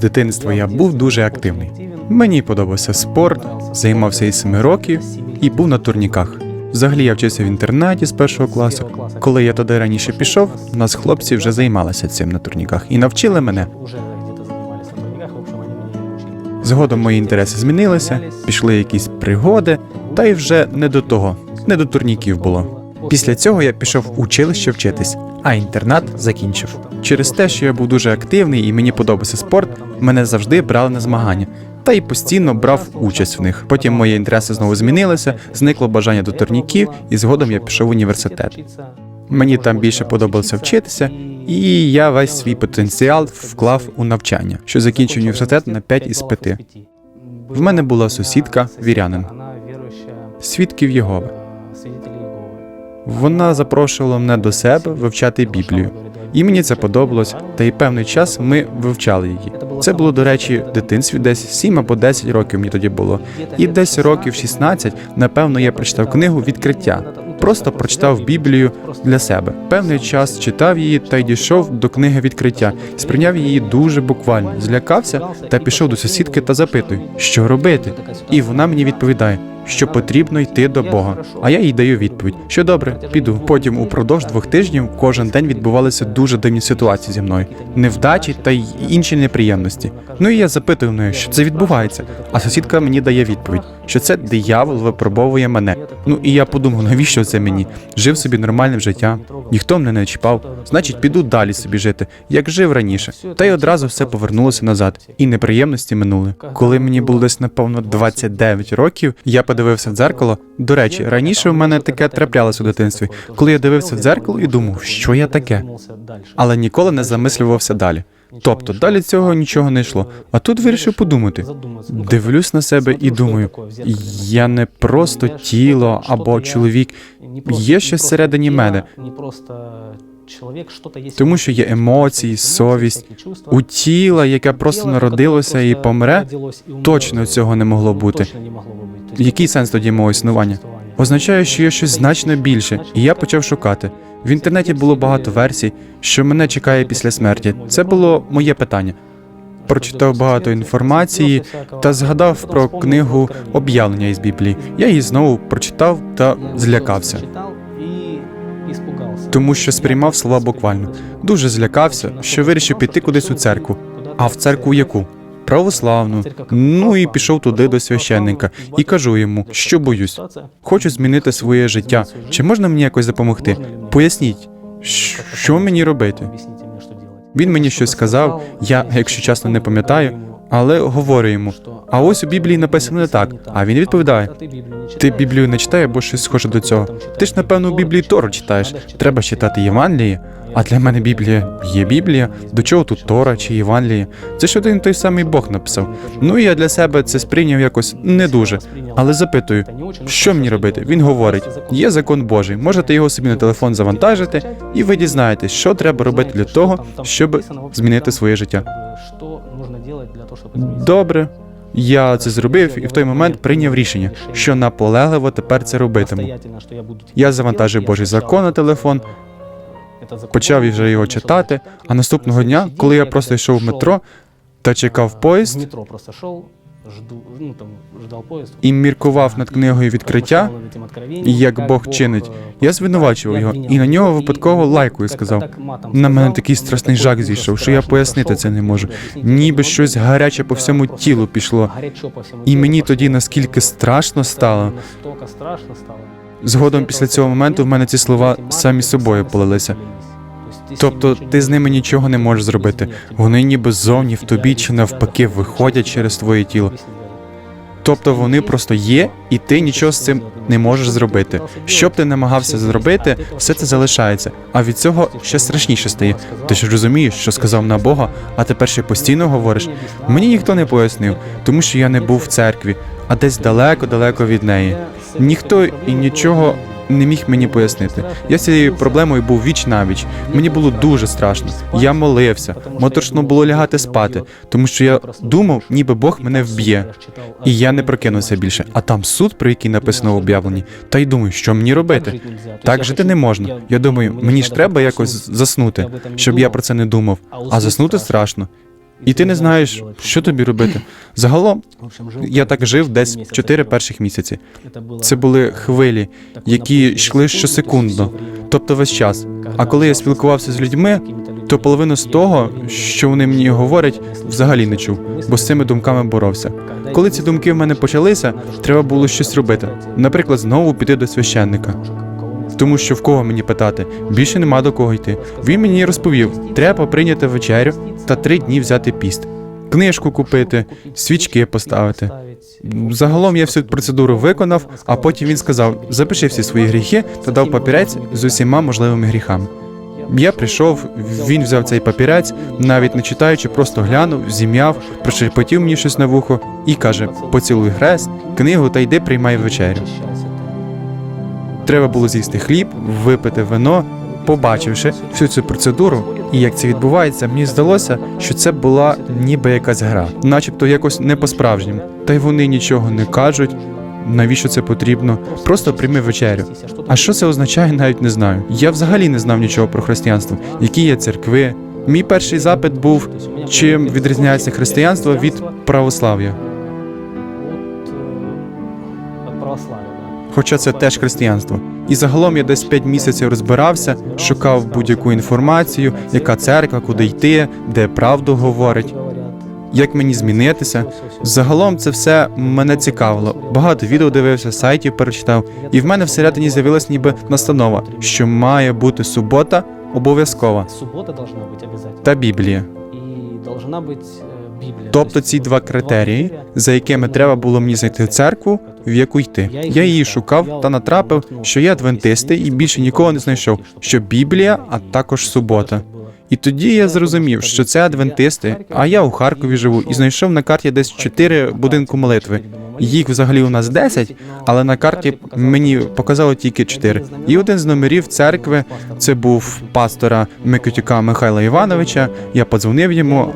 дитинства я був дуже активний. Мені подобався спорт, займався із 7 років і був на турніках. Взагалі я вчився в інтернаті з першого класу. Коли я туди раніше пішов, у нас хлопці вже займалися цим на турніках і навчили мене. Згодом мої інтереси змінилися, пішли якісь пригоди, та й вже не до того, не до турніків було. Після цього я пішов в училище вчитись, а інтернат закінчив. Через те, що я був дуже активний і мені подобався спорт, мене завжди брали на змагання. Та й постійно брав участь в них. Потім мої інтереси знову змінилися, зникло бажання до турніків, і згодом я пішов в університет. Мені там більше подобалося вчитися, і я весь свій потенціал вклав у навчання, що закінчив університет на 5 із 5. В мене була сусідка, вірянин, свідків Єгови. Вона запрошувала мене до себе вивчати Біблію. І мені це подобалось, та й певний час ми вивчали її. Це було, до речі, в дитинстві десь 7 або 10 років мені тоді було. І десь років 16, напевно, я прочитав книгу Відкриття. Просто прочитав Біблію для себе. Певний час читав її та й дійшов до книги відкриття. Сприйняв її дуже буквально, злякався та пішов до сусідки та запитую, що робити. І вона мені відповідає, що потрібно йти до Бога. А я їй даю відповідь, що добре, піду. Потім упродовж двох тижнів кожен день відбувалися дуже дивні ситуації зі мною, невдачі та й інші неприємності. Ну і я запитую в неї, що це відбувається. А сусідка мені дає відповідь, що це диявол випробовує мене. Ну і я подумав, навіщо це мені? Жив собі нормальним життям, ніхто мене не чіпав. Значить, піду далі собі жити, як жив раніше. Та й одразу все повернулося назад, і неприємності минули. Коли мені було десь напевно 29 років, я подивився в дзеркало. До речі, раніше в мене таке траплялося у дитинстві, коли я дивився в дзеркало і думав, що я таке, але ніколи не замислювався далі. Тобто далі цього нічого не йшло. А тут вирішив подумати. Дивлюсь на себе і думаю, я не просто тіло або чоловік, є щось всередині мене. Тому що є емоції, совість. У тіла, яке просто народилося і помре, точно цього не могло бути. Який сенс тоді мого існування? Означає, що є щось значно більше, і я почав шукати. В інтернеті було багато версій, що мене чекає після смерті. Це було моє питання. Прочитав багато інформації та згадав про книгу об'явлення із Біблії. Я її знову прочитав та злякався, тому що сприймав слова буквально. Дуже злякався, що вирішив піти кудись у церкву. А в церкву яку? Православну. Ну і пішов туди до священника і кажу йому, що боюсь. Хочу змінити своє життя. Чи можна мені якось допомогти? Поясніть, що мені робити? Він мені щось сказав, я, якщо чесно, не пам'ятаю, але говорю йому. А ось у Біблії написано не так. А він відповідає: Ти Біблію не читаєш, або щось схоже до цього. Ти ж, напевно, у Біблії Тору читаєш. Треба читати Євангеліє. А для мене Біблія є Біблія. До чого тут Тора чи Євангеліє? Це ж один той самий Бог написав. Ну і я для себе це сприйняв якось не дуже. Але запитую, що мені робити? Він говорить: є закон Божий, можете його собі на телефон завантажити, і ви дізнаєтесь, що треба робити для того, щоб змінити своє життя. Добре. Я це зробив і в той момент прийняв рішення, що наполегливо тепер це робитиму. Я завантажив Божий закон на телефон, почав вже його читати. А наступного дня, коли я просто йшов в метро та чекав поїзд метро просто шел, жду, ну і міркував над книгою відкриття, і як Бог чинить, я звинувачував його і на нього випадково лайкою сказав. На мене такий страшний жах зійшов, що я пояснити це не можу. Ніби щось гаряче по всьому тілу пішло. І мені тоді наскільки страшно стало. Настолько страшно стало. Згодом після цього моменту в мене ці слова самі собою полилися. Тобто ти з ними нічого не можеш зробити. Вони ніби ззовні в тобі чи навпаки виходять через твоє тіло. Тобто вони просто є, і ти нічого з цим не можеш зробити. Що б ти намагався зробити, все це залишається. А від цього ще страшніше стає. Ти ж розумієш, що сказав на Бога, а тепер ще постійно говориш. Мені ніхто не пояснив, тому що я не був в церкві, а десь далеко-далеко від неї. Ніхто і нічого не міг мені пояснити. Я з цією проблемою був віч навіч. Мені було дуже страшно. Я молився, моторошно було лягати спати, тому що я думав, ніби Бог мене вб'є. І я не прокинувся більше. А там суд, про який написано в об'явленні. Та й думаю, що мені робити? Так жити не можна. Я думаю, мені ж треба якось заснути, щоб я про це не думав. А заснути страшно. І ти не знаєш, що тобі робити. Загалом я так жив десь чотири перших місяці. Це були хвилі, які йшли щосекундно, тобто весь час. А коли я спілкувався з людьми, то половину з того, що вони мені говорять, взагалі не чув, бо з цими думками боровся. Коли ці думки в мене почалися, треба було щось робити. Наприклад, знову піти до священника. Тому що в кого мені питати, більше нема до кого йти. Він мені розповів: треба прийняти вечерю та три дні взяти піст, книжку купити, свічки поставити. Загалом я всю процедуру виконав, а потім він сказав: запиши всі свої гріхи та дав папірець з усіма можливими гріхами. Я прийшов, він взяв цей папірець, навіть не читаючи, просто глянув, зім'яв, прошепотів мені щось на вухо і каже: поцілуй хрест, книгу та йди приймай вечерю. Треба було з'їсти хліб, випити вино. Побачивши всю цю процедуру і як це відбувається, мені здалося, що це була ніби якась гра, начебто якось не по-справжньому. Та й вони нічого не кажуть. Навіщо це потрібно? Просто прийми вечерю. А що це означає, навіть не знаю. Я взагалі не знав нічого про християнство, які є церкви. Мій перший запит був, чим відрізняється християнство від православ'я. От. Хоча це теж християнство. І загалом я десь 5 місяців розбирався, шукав будь-яку інформацію, яка церква, куди йти, де правду говорить, як мені змінитися. Загалом це все мене цікавило. Багато відео дивився, сайтів перечитав, і в мене всередині з'явилась ніби настанова, що має бути субота обов'язкова Суббота должна быть обязательно. та Біблія. И должна быть э, Библия. Тобто ці два критерії, за якими треба було мені знайти церкву, в яку йти. Я її шукав та натрапив, що є адвентисти, і більше нікого не знайшов, що Біблія, а також субота. І тоді я зрозумів, що це адвентисти, а я у Харкові живу і знайшов на карті десь чотири будинку молитви. Їх взагалі у нас 10, але на карті мені показало тільки 4. І один з номерів церкви це був пастора Микитюка Михайла Івановича. Я подзвонив йому.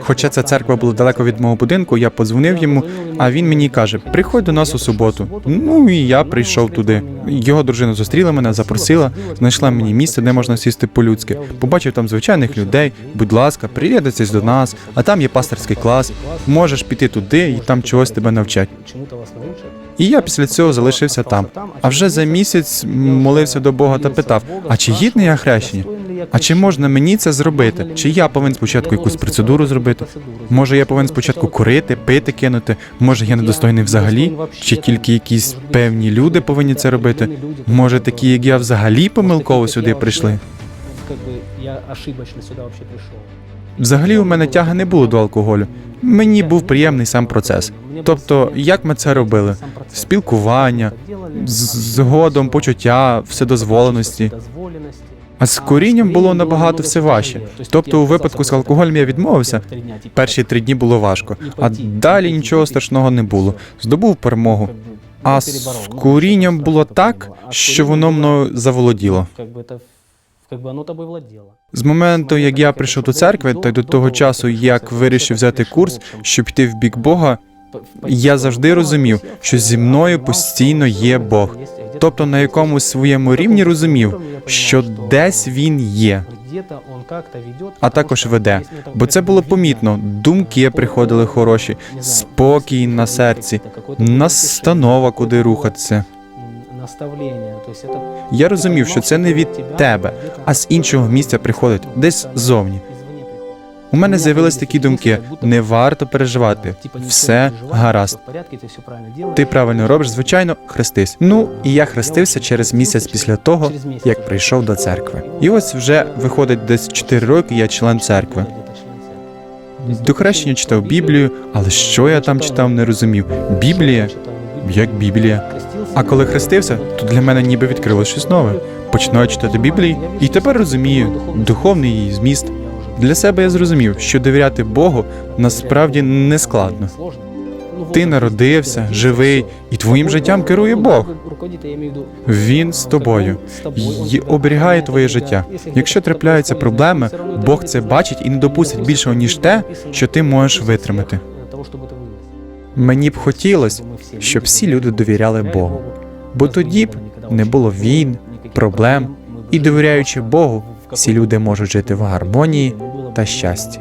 Хоча ця церква була далеко від мого будинку, я подзвонив йому, а він мені каже: приходь до нас у суботу. Ну і я прийшов туди. Його дружина зустріла мене, запросила, знайшла мені місце, де можна сісти по-людськи. Побачив там звичайних людей. Будь ласка, приєднуйтесь до нас, а там є пасторський клас. Можеш піти туди і там чогось тебе навчать. І я після цього залишився там. А вже за місяць молився до Бога та питав: а чи гідний я хрещення? А чи можна мені це зробити? Чи я повинен спочатку якусь процедуру зробити? Може, я повинен спочатку курити, пити, кинути? Може, я недостойний взагалі? Чи тільки якісь певні люди повинні це робити? Може, такі, як я, взагалі помилково сюди прийшли? Я ошибочно сюда вообще пришел. Взагалі у мене тяги не було до алкоголю. Мені був приємний сам процес. Тобто, як ми це робили? Спілкування, згодом почуття, вседозволеності. А з курінням було набагато все важче. Тобто, у випадку з алкоголем я відмовився. Перші три дні було важко, а далі нічого страшного не було. Здобув перемогу. А з курінням було так, що воно мною заволоділо. Как бы это, как бы оно тобой владело. З моменту, як я прийшов до церкви, та й до того часу, як вирішив взяти курс, щоб йти в бік Бога, я завжди розумів, що зі мною постійно є Бог. Тобто на якомусь своєму рівні розумів, що десь він є, а також веде. Бо це було помітно. Думки приходили хороші, спокій на серці, настанова, куди рухатися. Я розумів, що це не від тебе, а з іншого місця приходить, десь ззовні. У мене з'явились такі думки: не варто переживати, все гаразд. Ти правильно робиш, звичайно, хрестись. Ну і я хрестився через місяць після того, як прийшов до церкви. І ось вже виходить десь 4 роки, я член церкви. До хрещення читав Біблію, але що я там читав, не розумів. Біблія як Біблія. А коли хрестився, то для мене ніби відкрилось щось нове. Починаю читати Біблію, і тепер розумію духовний її зміст. Для себе я зрозумів, що довіряти Богу насправді не складно. Ти народився, живий, і твоїм життям керує Бог. Він з тобою і оберігає твоє життя. Якщо трапляються проблеми, Бог це бачить і не допустить більшого ніж те, що ти можеш витримати. Мені б хотілося, щоб всі люди довіряли Богу, бо тоді б не було війн, проблем, і довіряючи Богу, всі люди можуть жити в гармонії та щасті.